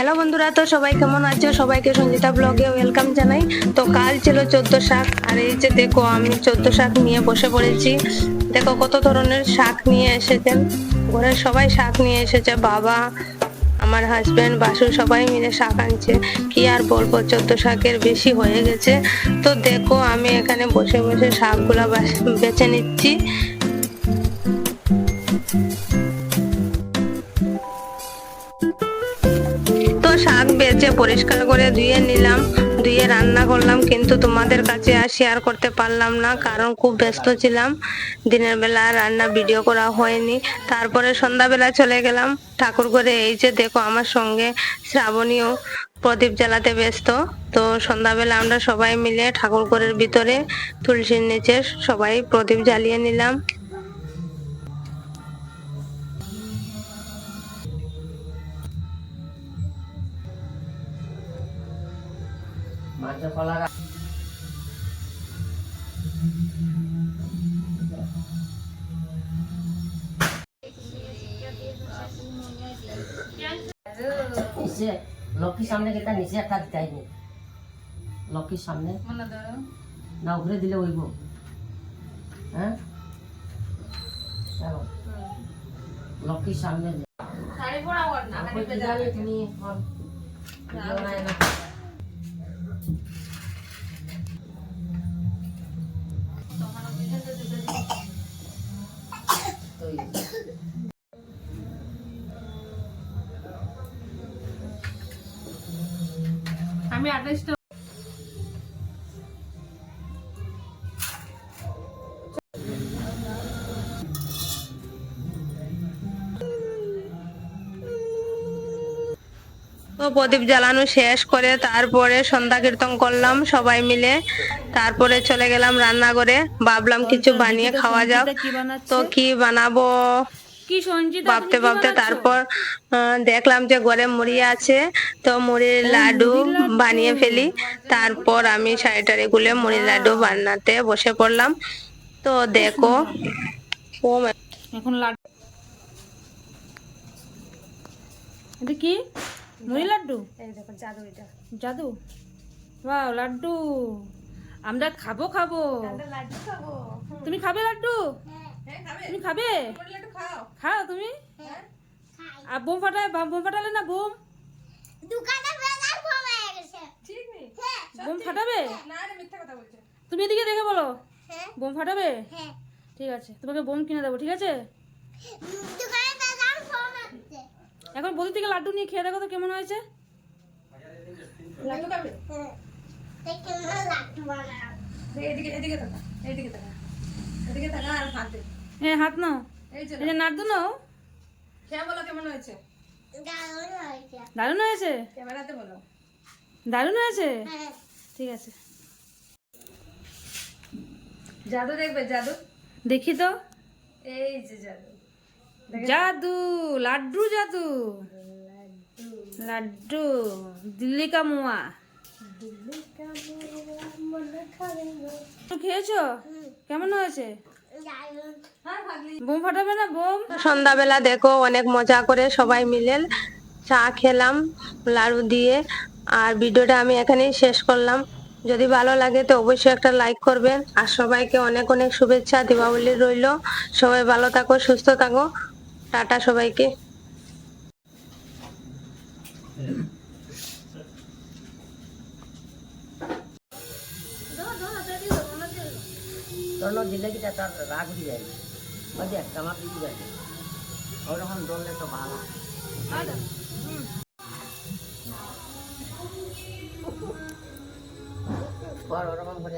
Hello বন্ধুরা, তো সবাই কেমন আছো? সবাইকে সঞ্জিতা ব্লগে ওয়েলকাম জানাই। তো কাল ছিল চোদ্দ শাক, আর এই যে দেখো, আমি চোদ্দ শাক নিয়ে বসে পড়েছি। দেখো কত ধরনের শাক নিয়ে এসেছেন। ঘরের সবাই শাক নিয়ে এসেছে, বাবা, আমার হাজব্যান্ড বাসু সবাই মিলে শাক আনছে। কি আর বলব, চোদ্দ শাকের বেশি হয়ে গেছে। তো দেখো, আমি এখানে বসে বসে শাকগুলা বেছে নিচ্ছি। শাক পরিষ্কার করে ধুয়ে নিলাম, ধুয়ে রান্না করলাম, কিন্তু তোমাদের কাছে আর শেয়ার করতে পারলাম না, কারণ খুব ব্যস্ত ছিলাম। দিনের বেলা রান্না ভিডিও করা হয়নি। তারপরে সন্ধ্যাবেলা চলে গেলাম। ঠাকুর ঘরে এই যে দেখো আমার সঙ্গে শ্রাবণীও প্রদীপ জ্বালাতে ব্যস্ত। তো সন্ধ্যাবেলা আমরা সবাই মিলে ঠাকুর ঘরের ভিতরে তুলসীর নিচে সবাই প্রদীপ জ্বালিয়ে নিলাম। মাঝে কলা গাছ নিচে লক্ষ্মীর সামনে কেটা নিচে একটা দিতাইনি লক্ষ্মীর সামনে। না উপরে দিলে ওইব হ্যাঁ। লক্ষ্মীর সামনে। তুমি আমি আঠাশটা তো প্রদীপ জ্বালানো শেষ করে তারপরে সন্ধ্যা কীর্তন করলাম সবাই মিলে। তারপরে চলে গেলাম রান্নাঘরে। ভাবলাম কিছু বানিয়ে খাওয়া যাক। তো কি বানাবো? ভাবতে ভাবতে তারপর দেখলাম যে ঘরে মুড়ি আছে। তো মুড়ির লাড্ডু বানিয়ে ফেলি। তারপর আমি শাড়িটারি গুলে মুড়ির লাড্ডু বানাতে বসে পড়লাম। তো দেখো। ও এখন এটা কি? মুড়ি লাড্ডু? জাদু বাহ লাড্ডু। আমরা খাব খাব। তুমি খাবে লাড্ডু? তুমি খাবে? খাও। তুমি? আর বোম ফাটায় বোম ফাটালে না বোম? বোম ফাটাবে? তুমি এদিকে দেখে বলো। বোম ফাটাবে? ঠিক আছে তোমাকে বোম কিনে দেবো ঠিক আছে? এখন বলি থেকে লাড্ডু নিয়ে খেয়ে দেখো তো কেমন হয়েছে। হ্যাঁ হাত নাও। এই যে নাড়ু নাও। দারুণ হয়েছে। দারুণ হয়েছে? ঠিক আছে। জাদু দেখবে জাদু? দেখি তো। এই যে জাদু। জাদু লাড্ডু জাদু। লাড্ডু দিল্লি কা মুয়া। খেয়েছো? কেমন হয়েছে? বোম ফাটাবে না বোম? সন্ধ্যাবেলা দেখো অনেক মজা করে সবাই মিলে চা খেলাম লাড়ু দিয়ে। আর ভিডিওটা আমি এখানেই শেষ করলাম। যদি ভালো লাগে তো অবশ্যই একটা লাইক করবেন আর সবাইকে অনেক অনেক শুভেচ্ছা দীপাবলি রইল। সবাই ভালো থাকো সুস্থ থাকো। টাটা সবাইকে। দিলে কি তার রাগ উঠে যায়? দেখ আমার দিকে যাবে ওরকম দৌড়লে তো ভালো ওরকম করে